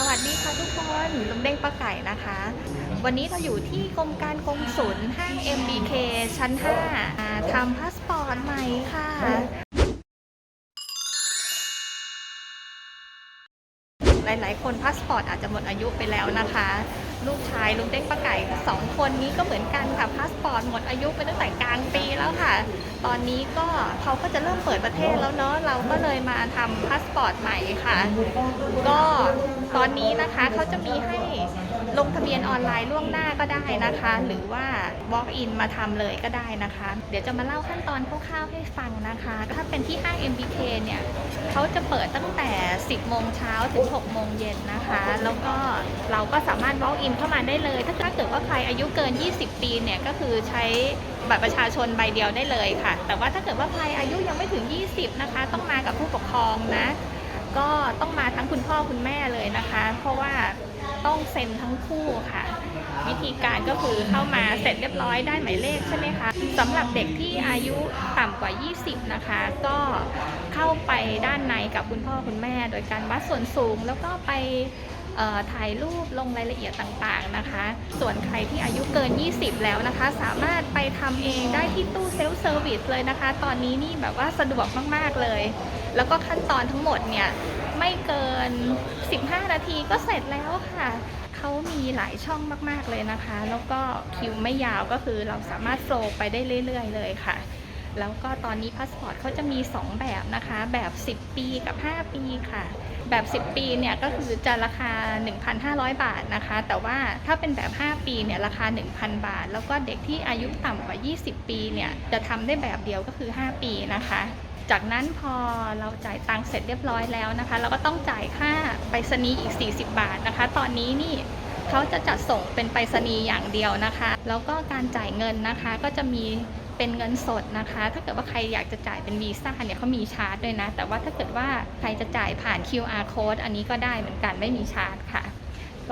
สวัสดีค่ะทุกคนลุงเด้งป้าไก่นะคะ วันนี้เราอยู่ที่กรมการกงสุลห้าง MBK ชั้น5อ่าทำพาสปอร์ตใหม่ค่ะ หลายๆ คนพาสปอร์ตอาจจะหมดอายุไปแล้วนะคะ ลูกชายลุงเด้งป้าไก่สองคนนี้ก็เหมือนกันค่ะพาสปอร์ตหมดอายุไปตั้งแต่กลางปีแล้วค่ะ ตอนนี้ก็เขาก็จะเริ่มเปิดประเทศแล้วเนาะเราก็เลยมาทำพาสปอร์ตใหม่ค่ะ ก็ตอนนี้นะคะเขาจะมีให้ ลงทะเบียนออนไลน์ล่วงหน้าก็ได้นะคะ หรือว่า walk in มาทำเลยก็ได้นะคะ เดี๋ยวจะมาเล่าขั้นตอนคร่าวๆให้ฟังนะคะ ถ้าเป็นที่ห้าง MBK เนี่ยเขาจะเปิดตั้งแต่ 10 โมงเช้าถึง 6 โมงเย็นนะคะ แล้วก็เราก็สามารถ walk in เข้ามาได้เลย ถ้าถ้าเกิดว่าใครอายุเกิน 20 ปีเนี่ยก็คือใช้บัตรประชาชนใบเดียวได้เลยค่ะ แต่ว่าถ้าเกิดว่าใครอายุยังไม่ถึง 20 นะคะ ต้องมากับผู้ปกครองนะ ก็ต้องมาทั้งคุณพ่อคุณแม่เลยนะคะ เพราะว่า ต้องเซ็นทั้งคู่ค่ะ วิธีการก็คือเข้ามาเสร็จเรียบร้อยได้หมายเลขใช่ไหมคะสำหรับเด็กที่อายุต่ำกว่า 20 นะคะ ก็เข้าไปด้านในกับคุณพ่อคุณแม่ โดยการวัดส่วนสูงแล้วก็ไปถ่ายรูปลงรายละเอียดต่างๆนะคะ ส่วนใครที่อายุเกิน 20 แล้วนะคะ สามารถไปทำเองได้ที่ตู้เซลฟ์เซอร์วิสเลยนะคะ ตอนนี้นี่แบบว่าสะดวกมากๆเลย แล้วก็ขั้นตอนทั้งหมดเนี่ย ไม่เกิน 15 นาทีก็เสร็จแล้วค่ะเขามีหลายช่องมาก ๆ เลยนะคะ แล้วก็คิวไม่ยาวก็คือเราสามารถโฟลไปได้เรื่อย ๆ เลยค่ะ แล้วก็ตอนนี้พาสปอร์ตเขาจะมี 2 แบบนะคะ แบบ 10 ปีกับ 5 ปีค่ะ แบบ 10 ปีเนี่ยก็คือจะราคา 1,500 บาทนะคะ แต่ว่าถ้าเป็นแบบ 5 ปีเนี่ยราคา 1,000 บาท แล้วก็เด็กที่อายุต่ำกว่า 20 ปีเนี่ยจะทำได้แบบเดียวก็คือ 5 ปีนะคะ จากนั้นพอเราจ่ายตังค์เสร็จเรียบร้อยแล้วนะคะ เราก็ต้องจ่ายค่าไปรษณีย์อีก 40 บาทนะคะ ตอนนี้นี่เขาจะจัดส่งเป็นไปรษณีย์อย่างเดียวนะคะ แล้วก็การจ่ายเงินนะคะก็จะมีเป็นเงินสดนะคะ ถ้าเกิดว่าใครอยากจะจ่ายเป็นวีซ่าเนี่ยเขามีชาร์จด้วยนะ แต่ว่าถ้าเกิดว่าใครจะจ่ายผ่าน QR code อันนี้ก็ได้เหมือนกันไม่มีชาร์จค่ะ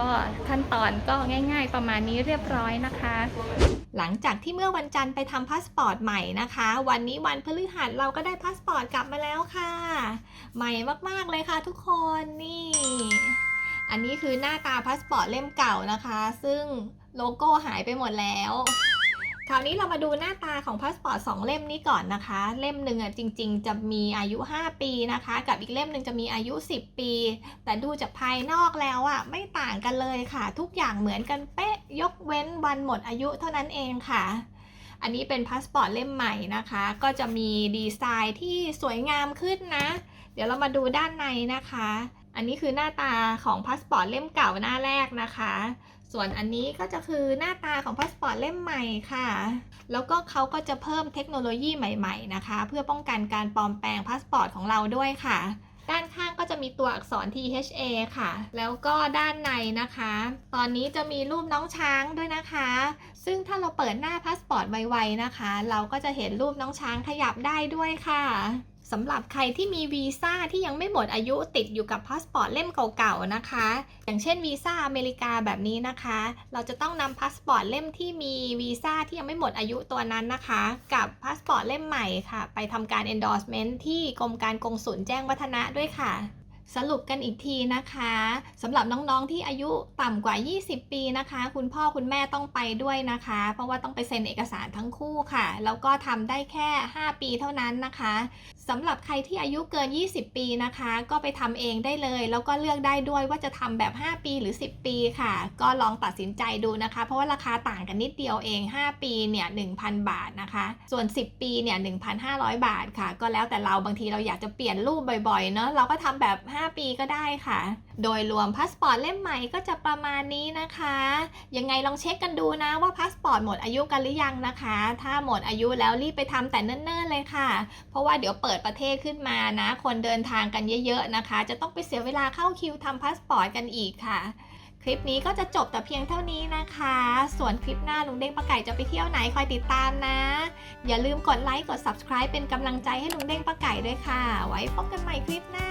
ก็ขั้นตอนก็ง่าย ๆ ประมาณนี้เรียบร้อยนะคะ หลังจากที่เมื่อวันจันทร์ไปทำพาสปอร์ตใหม่นะคะ วันนี้วันพฤหัสเราก็ได้พาสปอร์ตกลับมาแล้วค่ะ ใหม่มากๆเลยค่ะทุกคนนี่อันนี้คือหน้าตาพาสปอร์ตเล่มเก่านะคะ ซึ่งโลโก้หายไปหมดแล้ว คราวนี้เรามาดูหน้าตาของพาสปอร์ตสองเล่มนี้ก่อนนะคะ เล่มหนึ่งอะจริง ๆ จะมีอายุ 5 ปีนะคะ กับอีกเล่มหนึ่งจะมีอายุ 10 ปี แต่ดูจากภายนอกแล้วอะไม่ต่างกันเลยค่ะ ทุกอย่างเหมือนกันเป๊ะยกเว้นวันหมดอายุเท่านั้นเองค่ะ อันนี้เป็นพาสปอร์ตเล่มใหม่นะคะ ก็จะมีดีไซน์ที่สวยงามขึ้นนะ เดี๋ยวเรามาดูด้านในนะคะ อันนี้คือหน้าตาของพาสปอร์ตเล่มเก่าหน้าแรกนะคะ ส่วนอันนี้ก็จะคือหน้าตาของพาสปอร์ตเล่มใหม่ค่ะ แล้วก็เขาก็จะเพิ่มเทคโนโลยีใหม่ๆนะคะ เพื่อป้องกันการปลอมแปลงพาสปอร์ตของเราด้วยค่ะ ด้านข้างก็จะมีตัวอักษร THA ค่ะ แล้วก็ด้านในนะคะ ตอนนี้จะมีรูปน้องช้างด้วยนะคะ ซึ่งถ้าเราเปิดหน้าพาสปอร์ตไวๆนะคะ เราก็จะเห็นรูปน้องช้างขยับได้ด้วยค่ะ สำหรับใครที่มีวีซ่าที่ยังไม่หมดอายุติดอยู่กับพาสปอร์ตเล่มเก่าๆนะคะ อย่างเช่นวีซ่าอเมริกาแบบนี้นะคะ เราจะต้องนำพาสปอร์ตเล่มที่มีวีซ่าที่ยังไม่หมดอายุตัวนั้นนะคะ กับพาสปอร์ตเล่มใหม่ค่ะ ไปทำการ endorsement ที่กรมการกงสุลแจ้งวัฒนะด้วยค่ะ สรุปกันอีกทีนะคะสำหรับน้องๆที่อายุต่ำกว่า 20 ปีนะคะ คุณพ่อคุณแม่ต้องไปด้วยนะคะ เพราะว่าต้องไปเซ็นเอกสารทั้งคู่ค่ะ แล้วก็ทำได้แค่ 5 ปีเท่านั้นนะคะสำหรับใครที่อายุเกิน 20 ปีนะคะ ก็ไปทำเองได้เลย แล้วก็เลือกได้ด้วยว่าจะทำแบบ 5 ปีหรือ 10 ปีค่ะ ก็ลองตัดสินใจดูนะคะ เพราะว่าราคาต่างกันนิดเดียวเอง 5 ปีเนี่ย1,000 บาทนะคะ ส่วน 10 ปีเนี่ย1,500 บาทค่ะ ก็แล้วแต่เราบางทีเราอยากจะเปลี่ยนรูปบ่อยๆเนาะเราก็ทำแบบ5 ปีก็ได้ค่ะ โดยรวมพาสปอร์ตเล่มใหม่ก็จะประมาณนี้นะคะ ยังไงลองเช็คกันดูนะว่าพาสปอร์ตหมดอายุกันหรือยังนะคะ ถ้าหมดอายุแล้วรีบไปทำแต่เนิ่นๆเลยค่ะ เพราะว่าเดี๋ยวเปิดประเทศขึ้นมานะ คนเดินทางกันเยอะๆนะคะ จะต้องไปเสียเวลาเข้าคิวทำพาสปอร์ตกันอีกค่ะคลิปนี้ก็จะจบแต่เพียงเท่านี้นะคะ ส่วนคลิปหน้าลุงเด้งปะไก่จะไปเที่ยวไหนคอยติดตามนะ อย่าลืมกดไลค์ กด subscribe เป็นกำลังใจให้ลุงเด้งปะไก่ด้วยค่ะ ไว้พบกันใหม่คลิปหน้า